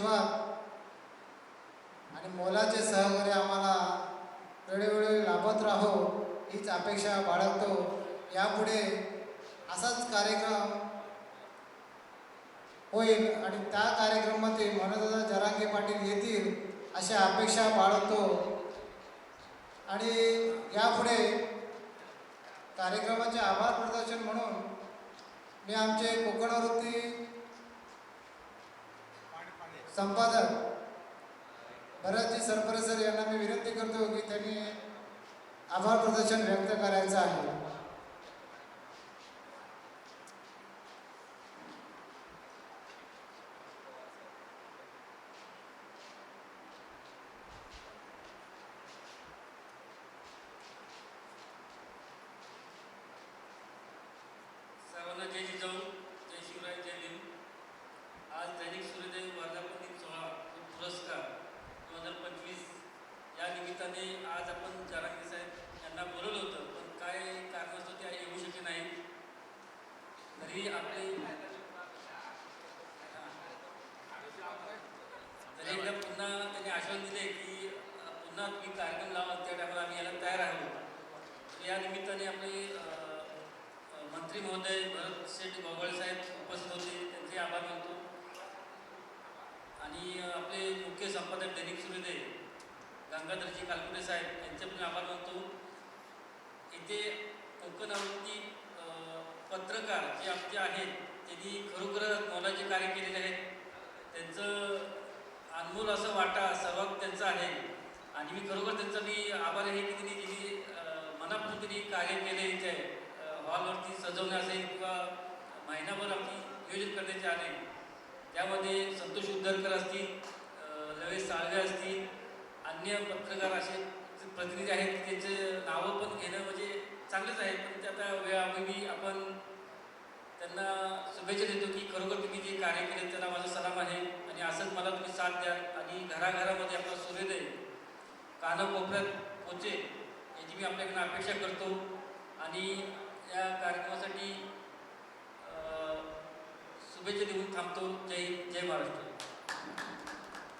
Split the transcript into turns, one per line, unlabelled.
आशीर्वाद आणि मोलाचे सहकार्य आम्हाला वेळोवेळी लाभत राहो हीच अपेक्षा बाळगतो. यापुढे असाच कार्यक्रम होईल आणि त्या कार्यक्रमामध्ये मनोदादा जरांगे पाटील येतील अशा अपेक्षा बाळगतो. आणि यापुढे कार्यक्रमाचे आभार प्रदर्शन म्हणून मी आमचे कोकणवृत्ती संपादक. भरतजी सरपरे सर यांना मी विनंती करतो की त्यांनी आभार प्रदर्शन व्यक्त करायचं आहे.
सर्वांना जय जिजाऊ जय शिवराय जय भीम आज दैनिक सूर्योदय वर्धापन सोहळा पुरस्कार दोन हजार पंचवीस या निमित्ताने आज आपण जारांगे साहेब यांना बोलवलं होतं पण काय कारणास्तव ते येऊ शकले नाही. तरी आपले तरी एकदा पुन्हा त्यांनी आश्वासन दिले की पुन्हा तुम्ही कार्यक्रम लावा त्या टायमाला आम्ही याला तयार आहोत. या निमित्ताने आपले मंत्री महोदय भरत शेठ गोगळे साहेब उपस्थित होते त्यांचे आभार मानतो. आणि आपले मुख्य संपादक दैनिक सूर्योदय गंगाधरजी कालकुटे साहेब यांचे पण आभार मानतो. इथे कोकण पत्रकार जे आमचे आहेत त्यांनी खरोखरच मोलाचे कार्य केलेले आहेत. त्यांचं अनमोल असं वाटा सहभाग त्यांचा आहे. आणि मी खरोखर त्यांचा मी आभार आहे की त्यांनी त्यांनी मनापासून त्यांनी कार्य केले इथे हॉलवरती सजवणे असेल किंवा महिनाभर आपली नियोजन करण्याचे आले अन्य पत्रकार असे जे प्रतिनिधी आहेत त्यांचे नावं पण घेणं म्हणजे चांगलेच आहे. पण ते आता वेळावेळी आपण त्यांना शुभेच्छा देतो की खरोखर तुम्ही जे कार्य केले त्याला माझा सलाम आहे. आणि असंच मला तुम्ही साथ द्या आणि घराघरामध्ये आपला सूर्योदय कानाकोपऱ्यात पोचे याची मी आपल्याकडनं अपेक्षा करतो. आणि या कार्यक्रमासाठी शुभेच्छा देऊन थांबतो. जय जय महाराष्ट्र.